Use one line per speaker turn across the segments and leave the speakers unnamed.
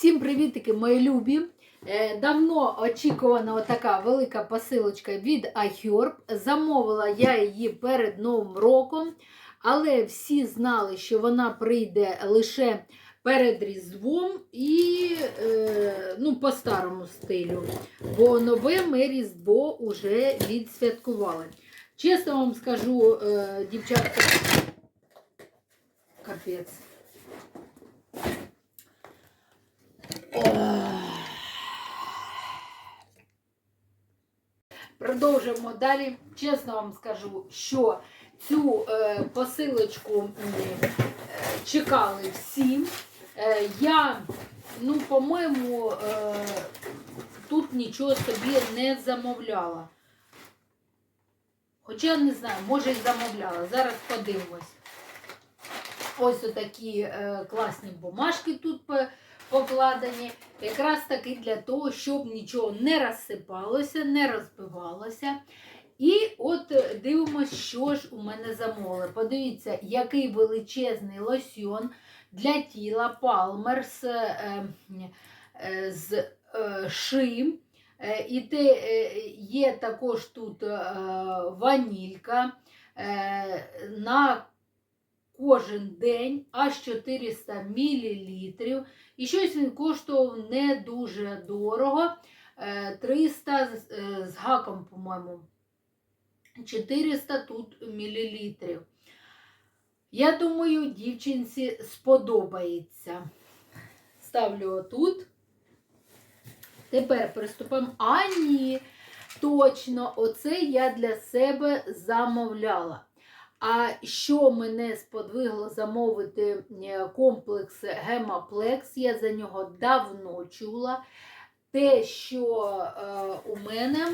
Всім привітики, мої любі! Е, Давно очікувана така велика посилочка від iHerb. Замовила я її перед Новим роком, але всі знали, що вона прийде лише перед Різдвом і е, ну, по старому стилю. Бо нове ми Різдво вже відсвяткували. Чесно вам скажу, е, дівчатка, капець. Продовжуємо далі. Чесно вам скажу, що цю е, посилочку е, чекали всі. Е, я, ну, по-моєму, тут нічого собі не замовляла. Хоча не знаю, може і замовляла. Зараз подивимось. Ось отакі класні бумажки тут покладені. Якраз таки для того, щоб нічого не розсипалося, не розбивалося. І от е, дивимося, що ж у мене замовили. Подивіться, який величезний лосьйон для тіла Palmer з, е, е, з е, ши. Е, І те, є також тут ванілька. На кожен день аж 400 мл. І щось він коштував не дуже дорого. е, 300 з- е, з гаком, по-моєму. 400 тут мілілітрів. Я думаю, дівчинці сподобається. Ставлю отут. Тепер приступимо. А ні, точно, оце я для себе замовляла. А що мене сподвигло замовити е, комплекс Гемаплекс, я за нього давно чула. Те, що е, у мене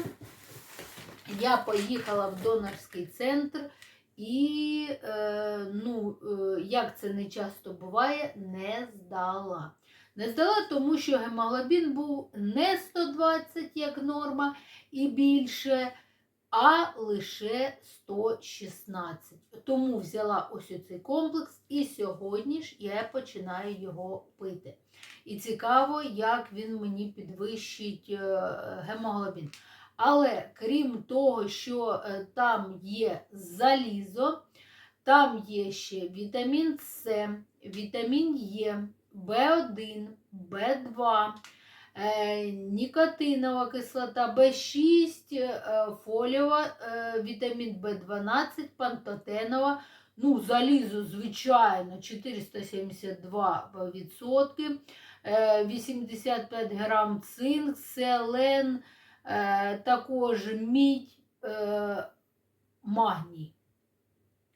я поїхала в донорський центр і, е, ну, е, як це не часто буває, не здала. Не здала, тому що гемоглобін був не 120, як норма, і більше, а лише 116. Тому взяла ось цей комплекс, і сьогодні ж я починаю його пити. І цікаво, як він мені підвищить е, гемоглобін. Але крім того, що е, там є залізо, там є ще вітамін С, вітамін Е, В1, В2, е, нікотинова кислота, В6, е, фоліова, е, вітамін В12, пантотенова. Ну, залізо, звичайно, 472%, е, 85 грам цинк, селен, е, також мідь, е, магній.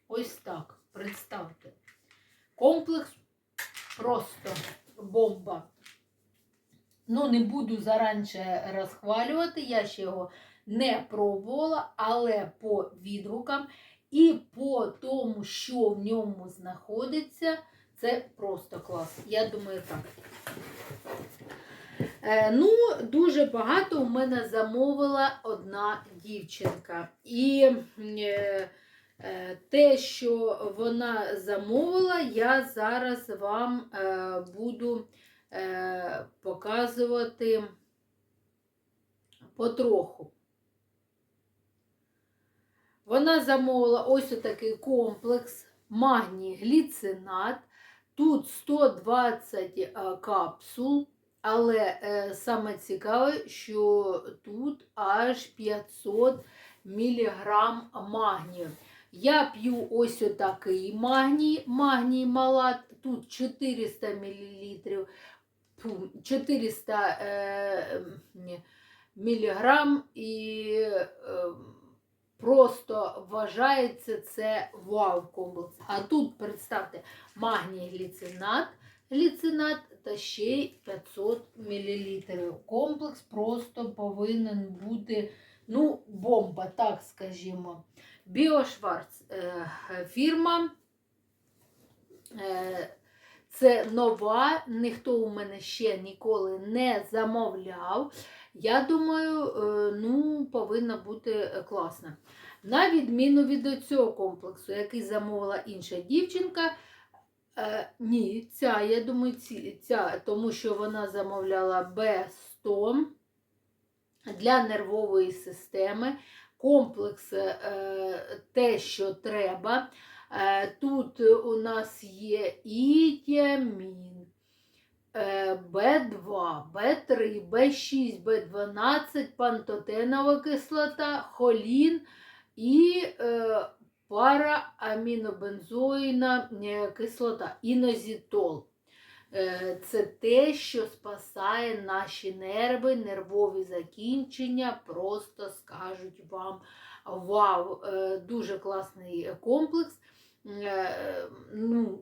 Ось так, представте. Комплекс просто бомба. Ну, не буду заранче розхвалювати, я ще його не пробувала, але по відгукам і по тому, що в ньому знаходиться, це просто клас. Я думаю, так. Е, ну, дуже багато у мене замовила одна дівчинка. І е, е, те, що вона замовила, я зараз вам буду е, показувати потроху. Вона замовила ось такий комплекс магній гліцинат. Тут 120 е, капсул. Але е, саме цікаве, що тут аж 500 мг магнію. Я п'ю ось отакий магній, магній малат, тут 400 мл, 400 е, міліграм і е, просто вважається це вау комплекс. А тут, представте, магній гліцинат, гліцинат та ще й 500 мл. Комплекс просто повинен бути, ну, бомба, так скажімо. Біошварц е, фірма. Е, це нова, ніхто у мене ще ніколи не замовляв. Я думаю, е, ну, повинна бути класна. На відміну від цього комплексу, який замовила інша дівчинка, Е, ні, ця, я думаю, ця, тому що вона замовляла Б100 для нервової системи. Комплекс е, те, що треба. Е, тут у нас є і тіамін, е, Б2, Б3, Б6, Б12, пантотенова кислота, холін і е, параамінобензоїна е, кислота, інозітол. Це те, що спасає наші нерви, нервові закінчення, просто скажуть вам вау, дуже класний комплекс. Е, Ну,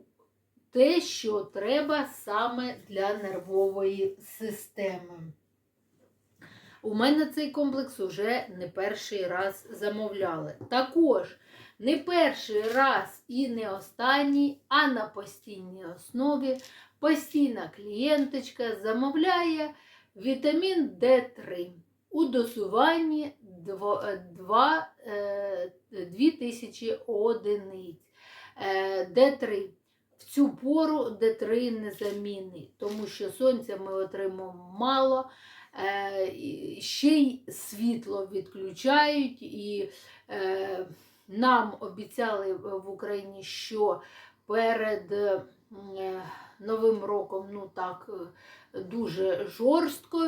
те, що треба саме для нервової системи. У мене цей комплекс уже не перший раз замовляли. Також не перший раз і не останній, а на постійній основі постійна клієнточка замовляє вітамін D3 у дозуванні 2000 одиниць. Е, Д3. В цю пору Д3 незамінний, тому що сонця ми отримуємо мало, е, ще й світло відключають, і е, нам обіцяли в Україні, що перед Новим роком ну так, дуже жорстко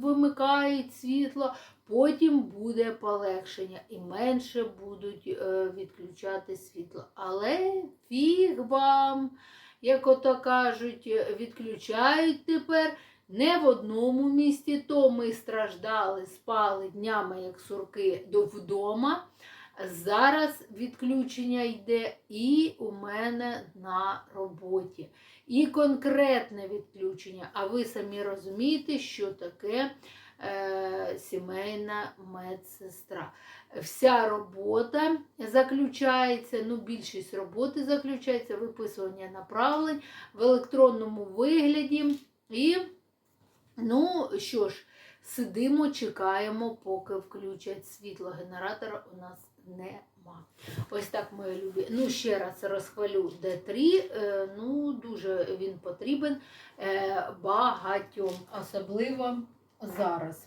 вимикають світло, потім буде полегшення і менше будуть е, відключати світло. Але фіг вам, як ото кажуть, відключають тепер. Не в одному місті, то ми страждали, спали днями, як сурки, до вдома. Зараз відключення йде і у мене на роботі. І конкретне відключення. А ви самі розумієте, що таке е, сімейна медсестра. Вся робота заключається, ну, більшість роботи заключається виписування направлень в електронному вигляді. І, ну що ж, сидимо, чекаємо, поки включать світло. Генератора у нас нема. Ось так, мої любі. Ну, ще раз розхвалю D3. е, Ну, дуже він потрібен е, багатьом, особливо зараз.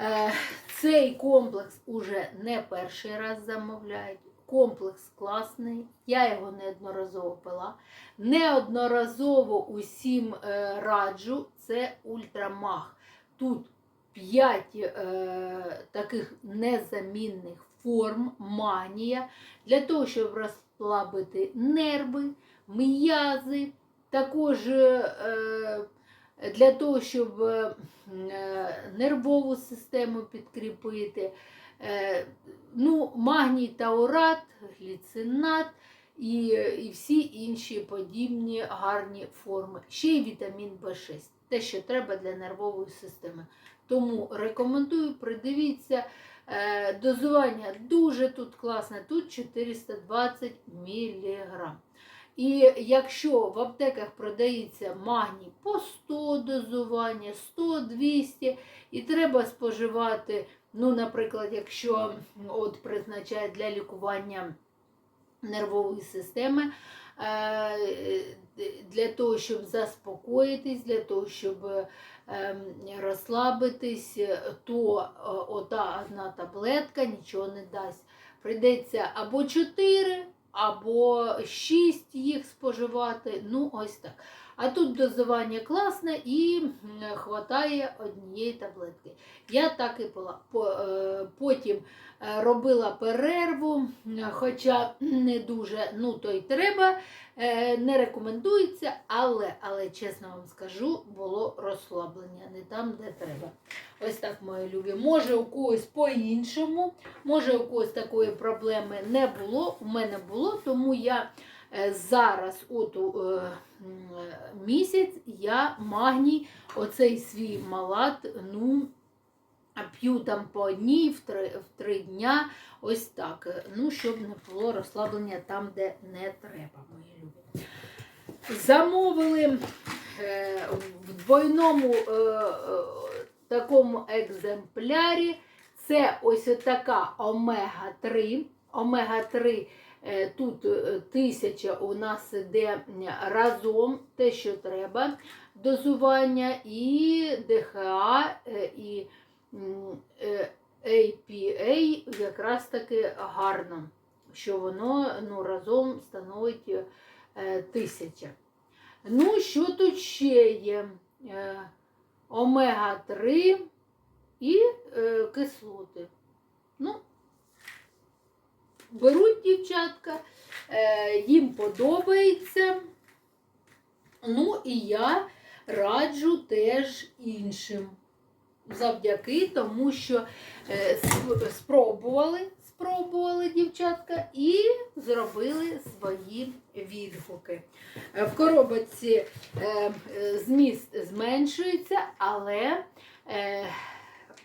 Е, Цей комплекс уже не перший раз замовляють. Комплекс класний, я його неодноразово пила. Неодноразово усім е, раджу це ультрамаг. Тут 5 е, таких незамінних форм манія для того, щоб розслабити нерви, м'язи, також для того, щоб е, нервову систему підкріпити. Е, ну, магній таурат, гліцинат і, і всі інші подібні гарні форми. Ще й вітамін В6, те, що треба для нервової системи. Тому рекомендую, придивіться. Е, Дозування дуже тут класне, тут 420 мг. І якщо в аптеках продається магній по 100 дозування, 100-200, і треба споживати, ну, наприклад, якщо от призначають для лікування нервової системи, е, для того, щоб заспокоїтись, для того, щоб ем, розслабитись, то е, ота одна таблетка нічого не дасть. Прийдеться або 4, або 6 їх споживати. Ну, ось так. А тут дозування класне і хватає однієї таблетки. Я так і пила. Е, Потім е, робила перерву, хоча не дуже, ну то й треба, е, не рекомендується, але, але чесно вам скажу, було розслаблення не там, де треба. Ось так, мої любі. Може, у когось по-іншому, може, у когось такої проблеми не було. У мене було, тому я зараз, от у е, місяць, я магній, оцей свій малат, ну, п'ю там по одній в три, в три дня. Ось так. е, Ну, щоб не було розслаблення там, де не треба, мої любі. Замовили е, в двойному е, е, такому екземплярі. Це ось така омега-3. Омега-3 Е, Тут е, тисяча у нас іде разом те, що треба, дозування, і ДХА, е, і е, APA якраз таки гарно, що воно ну, разом становить е, тисяча. Ну, що тут ще є? Е, Омега-3 і е, кислоти. Ну, беруть дівчатка, е, їм подобається. Ну і я раджу теж іншим. Завдяки тому, що е, спробували, спробували дівчатка і зробили свої відгуки. Е, В коробочці зміст зменшується, але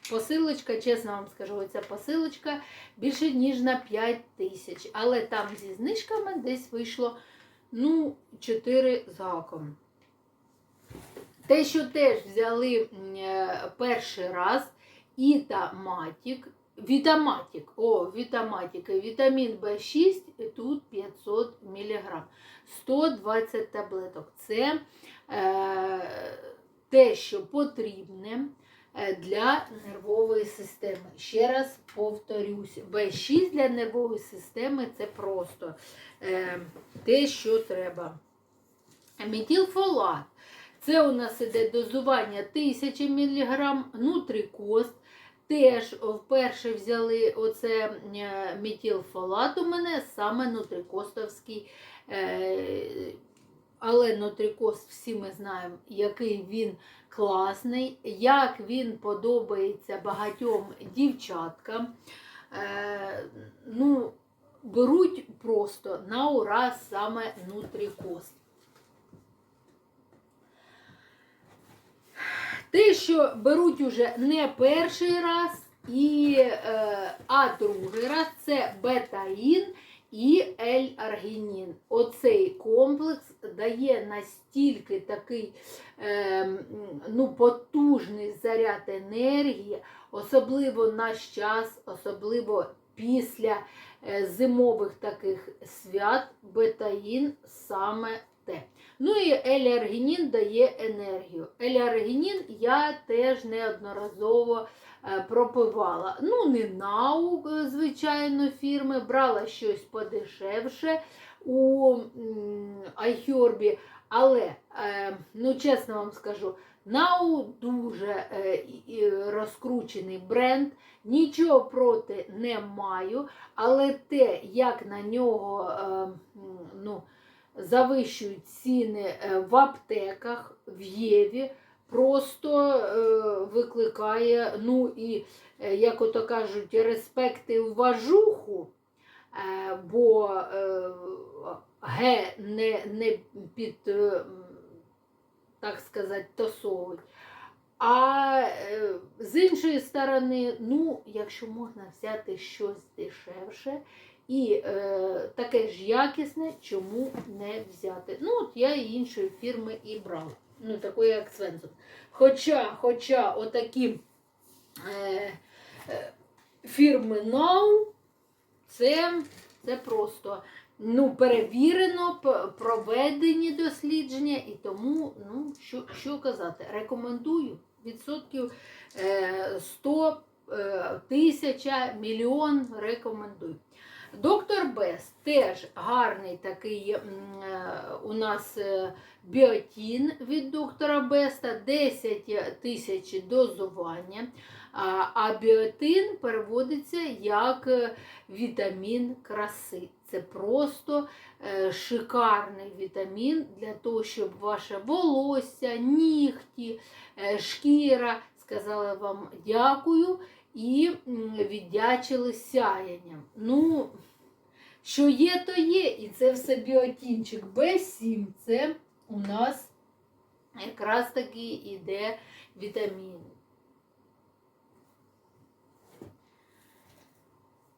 посилочка, чесно вам скажу, ця посилочка більше ніж на 5 тисяч. Але там зі знижками десь вийшло ну, 4 з. Те, що теж взяли е, перший раз, Ітаматік, Вітаматік, о, Вітаматік, вітамін В6, тут 500 мг, 120 таблеток. Це е, те, що потрібне для нервової системи. Ще раз повторюсь, В6 для нервової системи це просто е, те, що треба. Метілфолат. Це у нас іде дозування 1000 мг, нутрикост. Теж вперше взяли оце е, метілфолат у мене, саме нутрикостовський. Е, Але нутрикост всі ми знаємо, який він класний, як він подобається багатьом дівчаткам. Е, Ну, беруть просто на ура саме нутрикост. Те, що беруть уже не перший раз, і, е, а другий раз, це бетаїн і L-аргінін. Оцей комплекс дає настільки такий е, ну, потужний заряд енергії, особливо наш час, особливо після е, зимових таких свят, бетаїн саме те. Ну і еліаргінін дає енергію. Еліаргінін я теж неодноразово пропивала. Ну, не наук, е, звичайно, фірми, брала щось подешевше у Айхьорбі, але, е, ну, чесно вам скажу, Нау дуже е, розкручений бренд, нічого проти не маю, але те, як на нього е, ну, завищують ціни е, в аптеках, в Єві, просто е, викликає, ну і, е, як ото кажуть, респект і уважуху, е, бо е, ге не, не під, е, так сказати, тосовують. А е, з іншої сторони, ну, якщо можна взяти щось дешевше і е, таке ж якісне, чому не взяти? Ну, от я і іншої фірми і брала. Ну, такої, як Свенсон. Хоча, хоча отакі е, е, фірми Now, це, це просто ну, перевірено, проведені дослідження, і тому, ну, що, що казати, рекомендую відсотків е, 100 е, тисяча, мільйон рекомендую. Доктор Бес теж гарний такий е, у нас е, біотін від доктора Беста, 10 тисяч дозування. А, біотин переводиться як е, вітамін краси. Це просто шикарний вітамін для того, щоб ваше волосся, нігті, шкіра сказали вам дякую і віддячили сяянням. Ну, що є, то є. І це все біотінчик Б7. Це у нас якраз таки іде вітамін.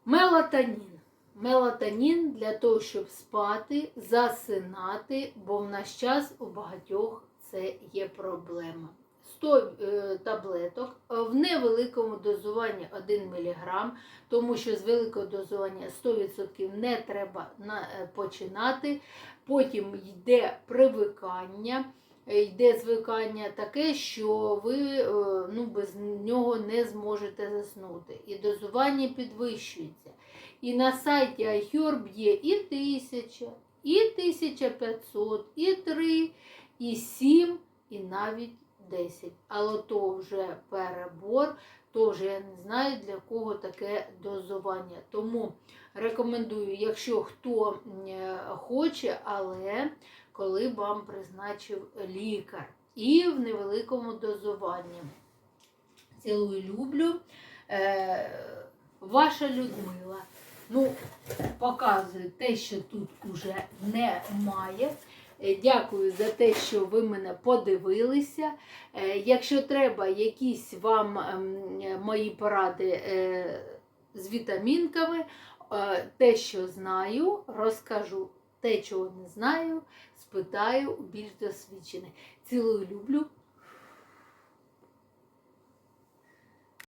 Мелатонін. Мелатонін для того, щоб спати, засинати, бо в наш час у багатьох це є проблема. 100 е, таблеток е, в невеликому дозуванні 1 мг, тому що з великого дозування 100% не треба е, починати. Потім йде привикання. Йде звикання таке, що ви ну, без нього не зможете заснути. І дозування підвищується. І на сайті iHerb є і 1000, і 1500, і 3, і 7, і навіть 10. Але то вже перебор, то вже я не знаю для кого таке дозування. Тому рекомендую, якщо хто хоче, але коли вам призначив лікар. І в невеликому дозуванні. Цілую люблю. Е, ваша Людмила. Ну, показую те, що тут уже немає. Е, Дякую за те, що ви мене подивилися. Е, Якщо треба якісь вам ем, мої поради е, з вітамінками, те, що знаю, розкажу. Те, чого не знаю, спитаю більш досвідчених. Цілую люблю.